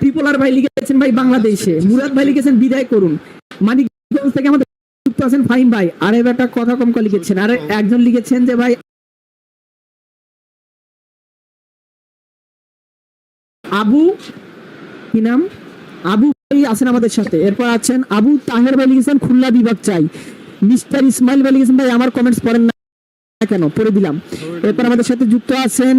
Tripler ভাই লিখেছেন ভাই বাংলাদেশে। মুরাদ ভাই লিখেছেন, বিদায় করুন। মানিকগঞ্জ থেকে আমাদের যুক্ত আছেন ফাহিম ভাই। আরে বেটা কথা কম করে লিখেছেন। আরে, একজন লিখেছেন যে ভাই, আবু, কি নাম? আবু ভাই আছেন আমাদের সাথে। এরপর আছেন আবু তাহের ভাই লিখেছেন, খুলনা বিভাগ চাই। মিস্টার ইসমাইল ভাই লিখেছেন, ভাই, আমার কমেন্টস পড়েন না কেন? পড়ে দিলাম। এরপর আমাদের সাথে যুক্ত আছেন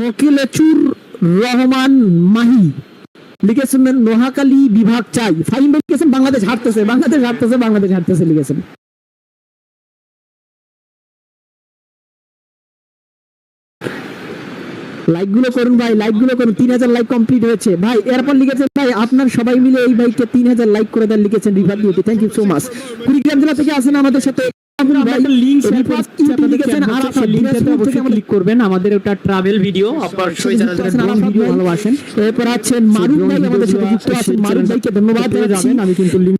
মকিলেচুর রহমান মাহি লিখেছেন নোহাকালী বিভাগ চাই। ফাইন ভাই লিখেছেন বাংলাদেশ হারতেছে বাংলাদেশ হারতেছে বাংলাদেশ হারতেছে লিখেছেন। লাইকগুলো করুন ভাই লাইকগুলো করুন তিন হাজার লাইক কমপ্লিট হয়েছে। ভাই এরপর লিখেছেন ভাই আপনার সবাই মিলে এই ভাইকে তিন হাজার লাইক করে দেন লিখেছেন river thank you so much Kurigram জেলা থেকে আসেন আমাদের সাথে। লিংক রিফাত আর আপনার দিনাজপুর থেকে আমাদের ক্লিক করবেন আমাদের ওটা ট্রাভেল ভিডিও অবশ্যই চ্যানেলটা ভিডিও ভালোবাসেন। এরপর আছেন মারুফ ভাই আমাদের সাথে যুক্ত আছেন। মারুফ ভাইকে ধন্যবাদ জানাচ্ছি। আমি কিন্তু লিংক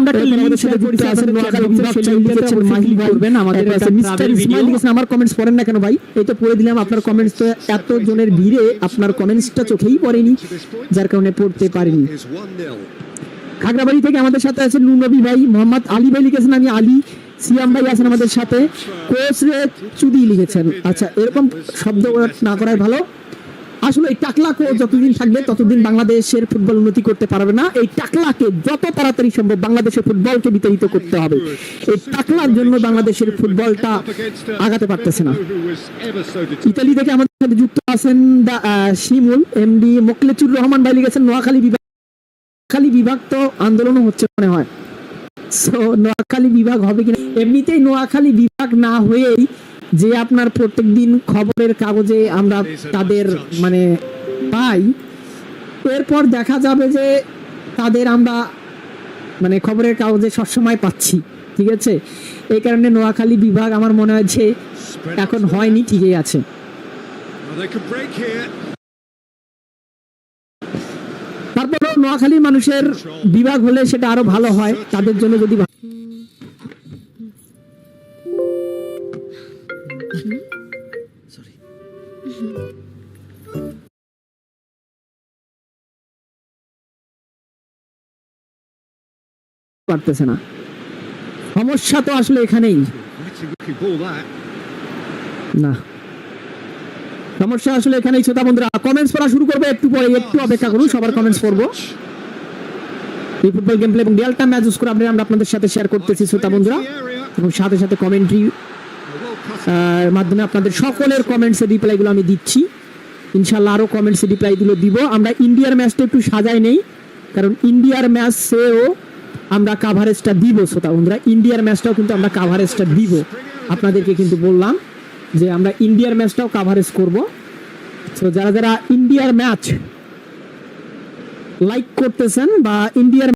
আমরা একটা সাথে যুক্ত আছেন নোয়াখালী বিভাগ চাই লিখেছেন মাহি ভাই করবেন। আমাদের আছে মিস্টার ইসমাইল লিখেছেন আমার কমেন্টস পড়েন না কেন ভাই? এই তো পড়ে দিলাম আপনার কমেন্টস তো এত জনের ভিড়ে আপনার কমেন্টসটা চোখেই পড়েনি যার কারণে পড়তে পারিনি। Is 1 0. খাগড়াবাড়ি থেকে আমাদের সাথে আছেন নুনবী ভাই মোহাম্মদ আলী ভাই লিখেছেন আমি আলী। সিয়াম ভাই আছেন আমাদের সাথে। কোচ চুদি লিখেছেন। আচ্ছা এরকম শব্দ না করাই ভালো। আসলে এই টাকলাকে যতদিন থাকবে, ততদিন বাংলাদেশের ফুটবল উন্নতি করতে পারবে না। এই টাকলাকে যত তাড়াতাড়ি সম্ভব বাংলাদেশের ফুটবলকে বিতাড়িত করতে হবে। এই টাকলার জন্য বাংলাদেশের ফুটবলটা আগাতে পারতেছে না. ইতালি থেকে আমাদের সাথে যুক্ত আছেন শিমুল, এমডি মোকলেচুর রহমান ভাই লিখেছেন, নোয়াখালী বিভাগ নোয়াখালী বিভাগ তো আন্দোলনও হচ্ছে মনে হয়। সো নোয়াখালী বিভাগ হবে কিনা? এমনিতেই নোয়াখালী বিভাগ না হয়েই যে আপনার প্রত্যেকদিন খবরের কাগজে আমরা তাদের মানে পাই, এরপর দেখা যাবে যে তাদের আমরা মানে খবরের কাগজে সবসময় পাচ্ছি, ঠিক আছে? এই কারণে নোয়াখালী বিভাগ আমার মনে যে এখন হয়নি, ঠিকই আছে। Well, they could break here. তারপরে নোয়াখালী মানুষের বিভাগ হলে সেটা আরও ভালো হয় তাদের জন্য যদি পারতেছে না সমস্যা তো আসলে এখানেই. না সমস্যা আসলে এখানেই শ্রোতা বন্ধুরা কমেন্টস পড়া শুরু করবে, একটু পরে, একটু অপেক্ষা করুন, সবার কমেন্টস পড়ব। এই ফুটবল গেম প্লে এবং রিয়াল টাইম ম্যাচ করে আমরা আপনাদের সাথে শেয়ার করতেছি, শ্রোতা বন্ধুরা। এবং সাথে সাথে কমেন্ট্রি মাধ্যমে আপনাদের সকলের কমেন্টসের রিপ্লাইগুলো আমি দিচ্ছি। ইনশাল্লাহ আরও কমেন্টসের রিপ্লাইগুলো দিব। আমরা ইন্ডিয়ার ম্যাচটা একটু সাজাই নেই, কারণ ইন্ডিয়ার ম্যাচ সেও আমরা কাভারেজটা দিব, শ্রোতা বন্ধুরা। ইন্ডিয়ার ম্যাচটাও কিন্তু আমরা কাভারেজটা দিব। আপনাদেরকে কিন্তু বললাম যে আমরা ইন্ডিয়ার ম্যাচটাও কাভারেজ করব। তো যারা যারা ইন্ডিয়ার ম্যাচ লাইক করতেছেন বা ইন্ডিয়ার